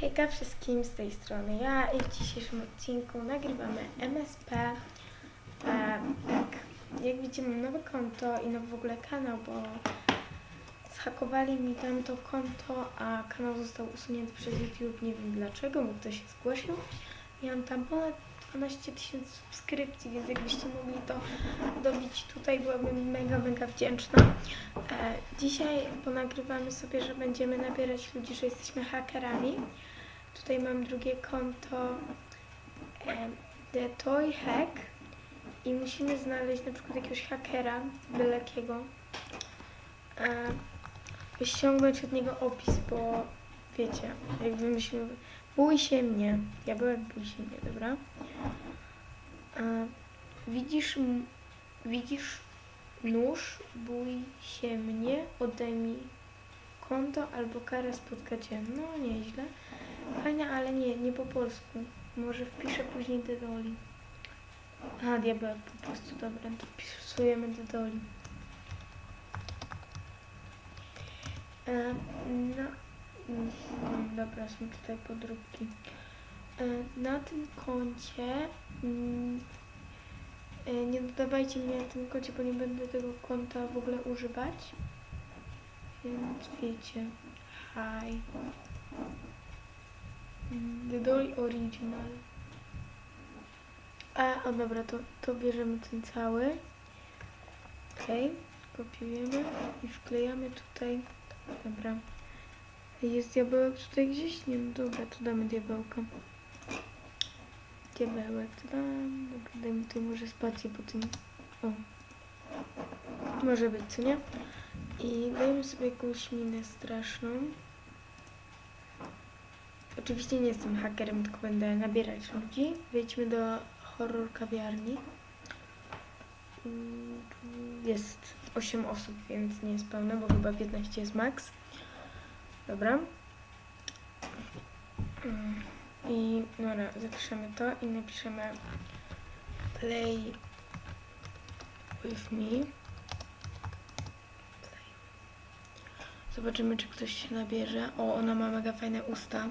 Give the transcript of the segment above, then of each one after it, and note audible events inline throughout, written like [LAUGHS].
Hejka wszystkim z tej strony ja i w dzisiejszym odcinku nagrywamy MSP. E, tak, jak widzimy nowe konto i nowy w ogóle kanał, bo zhakowali mi tam to konto, a kanał został usunięty przez YouTube. Nie wiem dlaczego, bo ktoś się zgłosił. Miałam tam ponad 12 tysięcy subskrypcji, więc jakbyście mogli to dobić tutaj, byłabym mega, mega wdzięczna. E, dzisiaj ponagrywamy sobie, że będziemy nabierać ludzi, że jesteśmy hakerami. Tutaj mam drugie konto e, The Toy Hack i musimy znaleźć na przykład jakiegoś hakera, byle jakiego. E, ściągnąć od niego opis, bo wiecie, jak wymyślimy, bój się mnie, ja byłem bój się mnie, dobra? E, widzisz, widzisz nóż, bój się mnie, odejmij konto albo karę spotkacie. No nieźle. Fajne, ale nie, nie po polsku. Może wpiszę później Dedoli. A, diabeł po prostu, dobra, to wpisujemy Dedoli. E, no, mm, dobra, są tutaj podróbki. E, na tym koncie mm, e, nie dodawajcie mnie na tym koncie, bo nie będę tego konta w ogóle używać. Więc wiecie. Hi. The Dolly Original. A, o dobra, to, to bierzemy ten cały. Okej, kopiujemy i wklejamy tutaj. Dobra. Jest diabełek tutaj gdzieś? Nie, no dobra, to damy diabełka. Diabełek, to dam. Dobra, dajmy tutaj może spację po tym. O. Może być, co nie? I dajmy sobie jakąś minę straszną. Oczywiście nie jestem hakerem, tylko będę nabierać ludzi. Wejdźmy do horror kawiarni. Jest 8 osób, więc nie jest pełne, bo chyba 15 jest max. Dobra. I dobra, zapiszemy to i napiszemy play with me. Zobaczymy, czy ktoś się nabierze. O, ona ma mega fajne usta.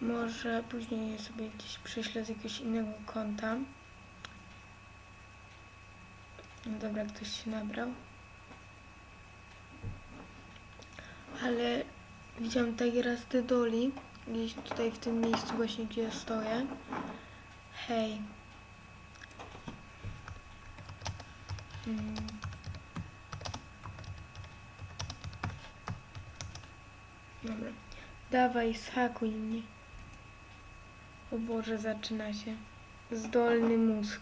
Może później je sobie gdzieś prześlę z jakiegoś innego konta. No dobra, ktoś się nabrał. Ale widziałam Tigera z Doli gdzieś tutaj w tym miejscu właśnie, gdzie ja stoję. Hej. Mm. Dobra. Dawaj, schakuj mnie. O Boże, zaczyna się. Zdolny mózg.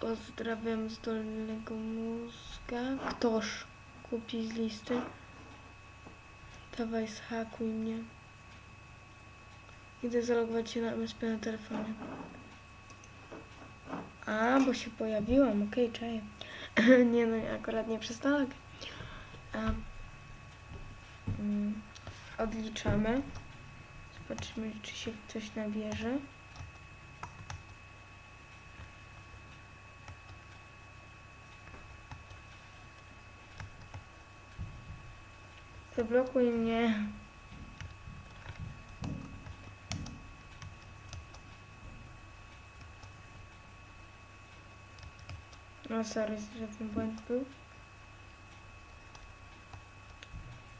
Pozdrawiam zdolnego mózga. Ktoż kupi z listy? Dawaj, schakuj mnie. Idę zalogować się na MSP na telefonie. A, bo się pojawiłam, okej, czaję. [CLEARS THROAT] nie no, akurat nie to. A, mm, odliczamy. Zobaczymy, czy się ktoś nabierze. Zablokuj mnie. No sorry, że ten błąd był.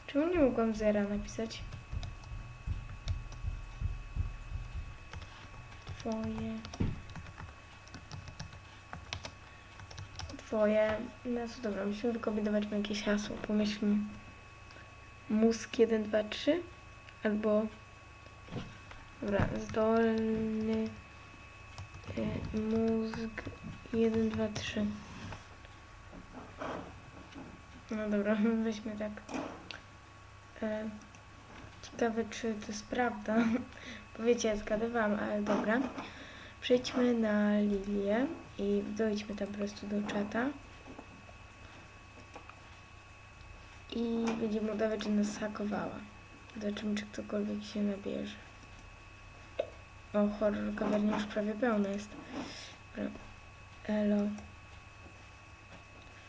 Czemu nie mogłam zera napisać? Twoje. Twoje. No to dobra, musimy wykombinować jakieś hasło. Pomyślmy. Mózg 1, 2, 3. Albo. Dobra, zdolny. y, Mózg 1, 2, 3. No dobra, [LAUGHS] weźmy tak. E, ciekawe, czy to jest prawda. Wiecie, ja zgadywałam, ale dobra. Przejdźmy na Lilię i dojdźmy tam po prostu do czata. I będziemy udawać, że nas hakowała. Zobaczymy, czy ktokolwiek się nabierze. O, horror kawiarnia już prawie pełna jest. Dobra. Elo.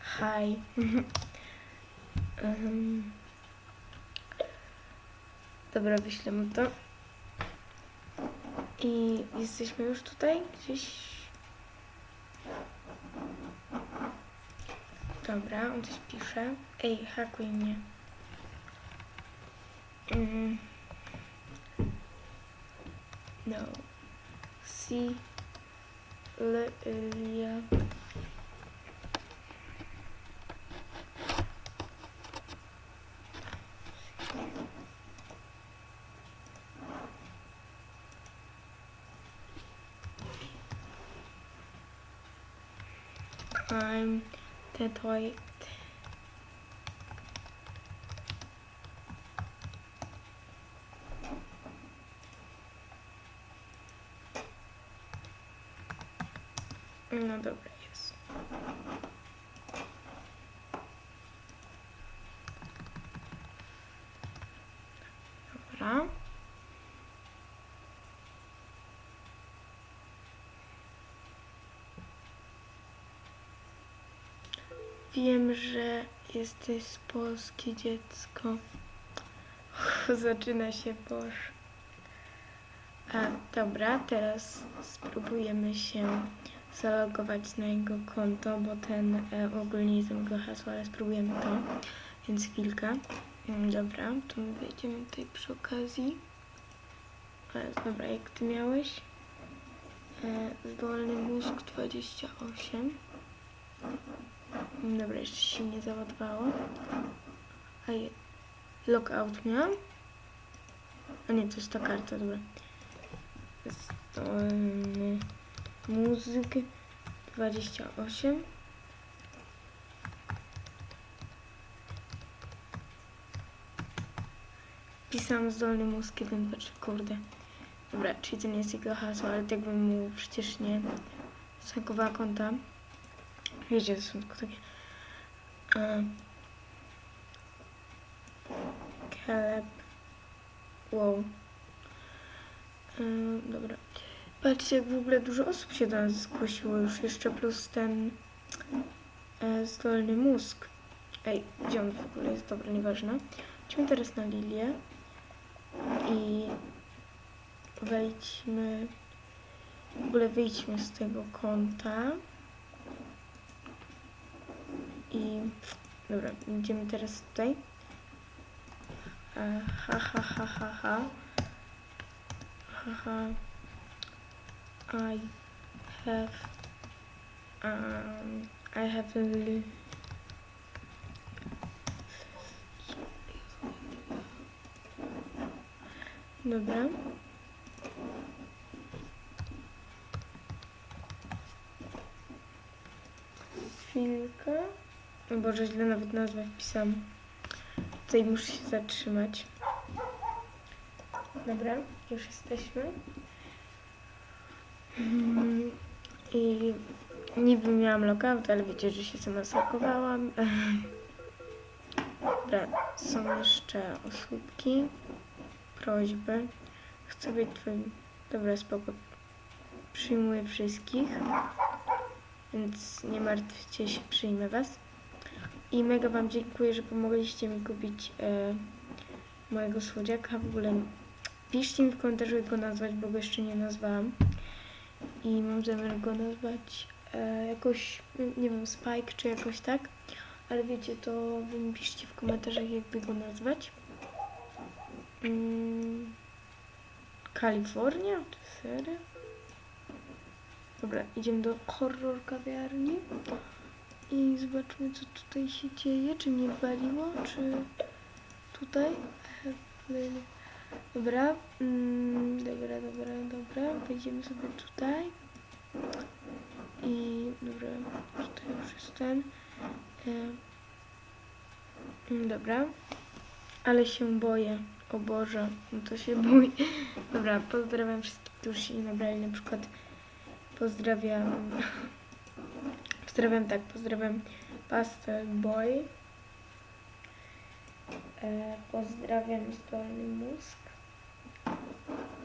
Hi. um, [LAUGHS] Dobra, wyślę mu to. I jesteśmy już tutaj gdzieś. Dobra, on coś pisze. Ej, hakuj mnie. Mm. No. Si. I'm the toy. No dobra, jest. Dobra. Wiem, że jesteś polskie dziecko. [LAUGHS] Zaczyna się Boż. A, dobra, teraz spróbujemy się zalogować na jego konto, bo ten e, ogólnie nie znam jego hasła, ale spróbujemy to. Więc chwilkę. Mm, Dobra, to my wejdziemy tutaj przy okazji. Ale, dobra, jak ty miałeś? E, zdolny mózg 28. Dobra, jeszcze się nie załadowało. A je... Lockout miałam? A nie, to jest ta karta, dobra. Zdolny mózg 28. Pisałam zdolny mózg 1, patrz, kurde. Dobra, czyli to nie jest jego hasło, ale tak bym mu przecież nie zhakowała konta. Wiecie, to są tylko takie... Caleb. Wow. E, dobra. Patrzcie, w ogóle dużo osób się nas zgłosiło już, jeszcze plus ten e, zdolny mózg. Ej, gdzie on w ogóle jest? Dobra, nieważne. Idźmy teraz na Lilię i wejdźmy, w ogóle wyjdźmy z tego konta i dobra, idziemy teraz tutaj. E, Ha, ha, ha, ha, ha. Ha, ha. I have um, I have a Dobra. Chwilkę. Boże, źle nawet nazwę wpisałam. Tutaj muszę się zatrzymać. Dobra, już jesteśmy. Mm, I niby miałam lockout, ale wiecie, że się sama zlokowałam. [LAUGHS] Dobra, są jeszcze osóbki, prośby. Chcę być twoim... Dobra, spoko. Przyjmuję wszystkich, więc nie martwcie się, przyjmę was. I mega wam dziękuję, że pomogliście mi kupić e, mojego słodziaka. W ogóle piszcie mi w komentarzu, jak go nazwać, bo go jeszcze nie nazwałam i mam zamiar go nazwać e, jakoś, nie wiem, Spike czy jakoś tak, ale wiecie, to wy mi piszcie w komentarzach, jakby go nazwać. Mm, Kalifornia? Serio? Dobra, idziemy do horror kawiarni i zobaczmy, co tutaj się dzieje, czy mnie waliło, czy tutaj. Dobra, mm, dobra, dobra, dobra. Wejdziemy sobie tutaj. I dobra, tutaj już jest ten. E, mm, dobra. Ale się boję. O Boże, no to się [LAUGHS] boję. Dobra, pozdrawiam wszystkich, którzy się nie nabrali. Na przykład pozdrawiam. Pozdrawiam tak, pozdrawiam Pastel Boy. E, pozdrawiam Zdolny Mózg.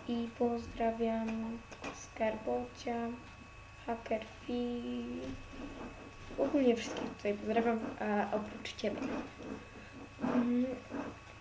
I pozdrawiam Skarbocia, Hacker Fi. Ogólnie wszystkich tutaj pozdrawiam, a oprócz Ciebie. Mhm.